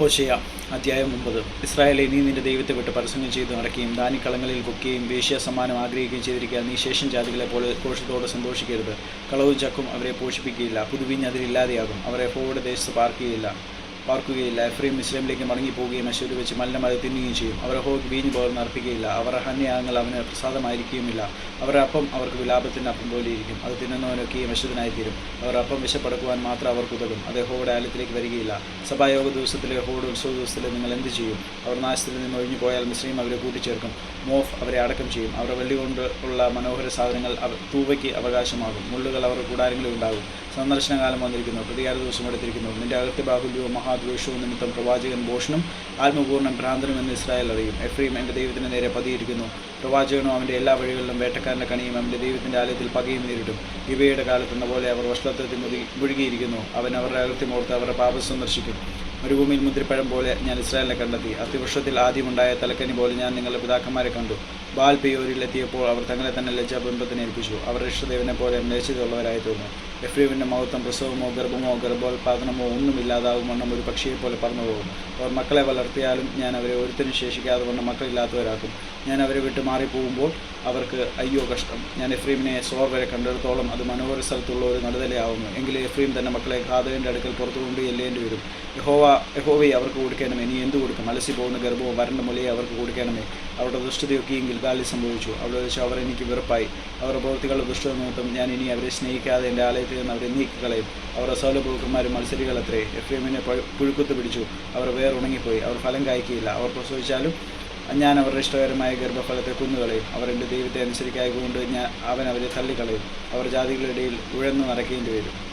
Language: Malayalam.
ഹോശയ അധ്യായം ഒമ്പത്. ഇസ്രായേലെ നീ നിന്റെ ദൈവത്തെ വിട്ട് പരസംഗം ചെയ്ത് നടക്കുകയും ദാനിക്കളങ്ങളിൽ കൊക്കുകയും വേശ്യ സമ്മാനം ആഗ്രഹിക്കുകയും ചെയ്തിരിക്കുക നീ ശേഷം ജാതികളെ പോലെ കോഷത്തോടെ സന്തോഷിക്കരുത്. കളവും ചക്കും അവരെ പോഷിപ്പിക്കുകയില്ല. പുതുവിഞ്ഞ് അതിലില്ലാതെയാകും. അവരെ ഫോവയുടെ ദേശത്ത് പാർക്കുകയില്ല. പാർക്കുകയില്ല. എഫ്രീം ഇസ്ലാമിലേക്ക് മടങ്ങിപ്പോവുകയും അശ്വരി വെച്ച് മല്ലമത് തിന്നുകയും ചെയ്യും. അവർ ഹോക്ക് വീഞ്ഞ് പോലും അർപ്പിക്കുകയില്ല. അവർ ഹന്യാഗങ്ങൾ അവന് പ്രസാദമായിരിക്കുകയുമില്ല. അവരുടെ അപ്പം അവർക്ക് വിലാപത്തിന്റെ അപ്പം പോലെ ഇരിക്കും. അത് തിന്നുന്നവനൊക്കെയും അശുദ്ധനായിത്തീരും അവർ അപ്പം വിശപ്പെടുക്കുവാൻ മാത്രം അവർക്ക് ഉതകും. അത് ഹോയുടെ ആലത്തിലേക്ക് വരികയില്ല. സഭായോഗ ദിവസത്തിലെ ഹോഡ് ഉത്സവ ദിവസത്തിൽ നിങ്ങൾ എന്ത് ചെയ്യും? അവർ നാശത്തിൽ നിന്ന് ഒഴിഞ്ഞു പോയാൽ മുസ്ലിം അവരെ കൂട്ടിച്ചേർക്കും. മോഫ് അവരെ അടക്കം ചെയ്യും. അവരുടെ വെള്ളി കൊണ്ട് ഉള്ള മനോഹര സാധനങ്ങൾ തൂവയ്ക്ക് അവകാശമാകും. മുള്ളുകൾ അവരുടെ കൂടാരങ്ങളിൽ ഉണ്ടാകും. സന്ദർശനകാലം വന്നിരിക്കുന്നു. പ്രതികാര ദിവസം എടുത്തിരിക്കുന്നു. നിന്റെ അകത്തെ ബാഹുല്യവും മഹാദ്വേഷവും നിമിത്തം പ്രവാചകൻ ഭോഷണം ആത്മപൂർണം ഭ്രാന്തനും എന്ന് ഇസ്രായേൽ അറിയും. എഫ്രീം എന്റെ ദൈവത്തിന് നേരെ പതിയിരിക്കുന്നു. പ്രവാചകനും അവന്റെ എല്ലാ വഴികളിലും വേട്ടക്കാരന്റെ കണിയും അവന്റെ ദൈവത്തിന്റെ ആലയത്തിൽ പകയും നേരിടും. ഇവയുടെ കാലത്തെന്ന പോലെ അവർ വഷളത്വത്തിൽ മുഴുകിയിരിക്കുന്നു. അവൻ അവരുടെ അകത്യമോർത്ത് അവരുടെ പാപം സന്ദർശിക്കും. മരുഭൂമിയിൽ മുന്തിരിപ്പഴം പോലെ ഞാൻ ഇസ്രായേലിനെ കണ്ടെത്തി. അത്തിവൃക്ഷത്തിൽ ആദ്യമുണ്ടായ തലക്കനി പോലെ ഞാൻ നിങ്ങളുടെ പിതാക്കന്മാരെ കണ്ടു. ബാൽ പെയോരിൽ എത്തിയപ്പോൾ അവർ തങ്ങളെ തന്നെ ലജ്ജാബിംബത്തിന് ഏൽപ്പിച്ചു. അവർ ഇഷ്ടദേവനെ പോലെ മേച്ചിതുള്ളവരായി തോന്നുന്നു. എഫ്രീവിന്റെ മഹത്വം പ്രസവമോ ഗർഭമോ ഗർഭോൽപാദനമോ ഒന്നും ഇല്ലാതാകുമെന്നും ഒരു പക്ഷിയെ പോലെ പറന്നു പോകും. അവർ മക്കളെ വളർത്തിയാലും ഞാൻ അവരെ ഒരുത്തിനും ശേഷിക്കാതെ കൊണ്ട് മക്കളില്ലാത്തവരാക്കും. ഞാൻ അവരെ വിട്ട് മാറിപ്പോകുമ്പോൾ അവർക്ക് അയ്യോ കഷ്ടം. ഞാൻ എഫ്രീമിനെ സോർ വരെ കണ്ടിടത്തോളം അത് മനോഹര സ്ഥലത്തുള്ള ഒരു നടുതലയാവുന്നു എങ്കിലും എഫ്രീം തന്നെ മക്കളെ ഖാദവിന്റെ അടുക്കൽ പുറത്തു കൊണ്ട് ചെല്ലേണ്ടി വരും. യഹോവ യഹോവയെ അവർക്ക് കൊടുക്കണമേ. നീ എന്ത് കൊടുക്കും? അലസി പോകുന്ന ഗർഭവും വരണ്ട മുലയെ അവർക്ക് കൊടുക്കണമേ. അവരുടെ ദുഷ്ടതയൊക്കെയും ഗിൽഗാലിൽ സംഭവിച്ചു. അവിടെ വെച്ച് അവർ എനിക്ക് വെറുപ്പായി. അവരുടെ പ്രവൃത്തികളുടെ ദുഷ്ടത നിമിത്തം ഞാൻ ഇനി അവരെ സ്നേഹിക്കാതെ എന്റെ ആലയത്തിൽ നിന്ന് അവരെ നീക്കിക്കളയും. അവരുടെ സൗലഭ്യന്മാരും മത്സരികളത്രേ എമ്മിനെ പുഴുക്കുത്ത് പിടിച്ചു. അവർ വേറുണങ്ങിപ്പോയി. അവർ ഫലം കായ്ക്കുകയില്ല. അവർ പ്രസവിച്ചാലും ഞാൻ അവരുടെ ഇഷ്ടകരമായ ഗർഭഫലത്തെ കുന്നുകളയും. അവർ ദൈവത്തെ അനുസരിക്കായതുകൊണ്ട് ഞാൻ അവൻ അവരെ തള്ളിക്കളയും. അവർ ജാതികളുടെ ഇടയിൽ ഉഴന്നു നടക്കേണ്ടി വരും.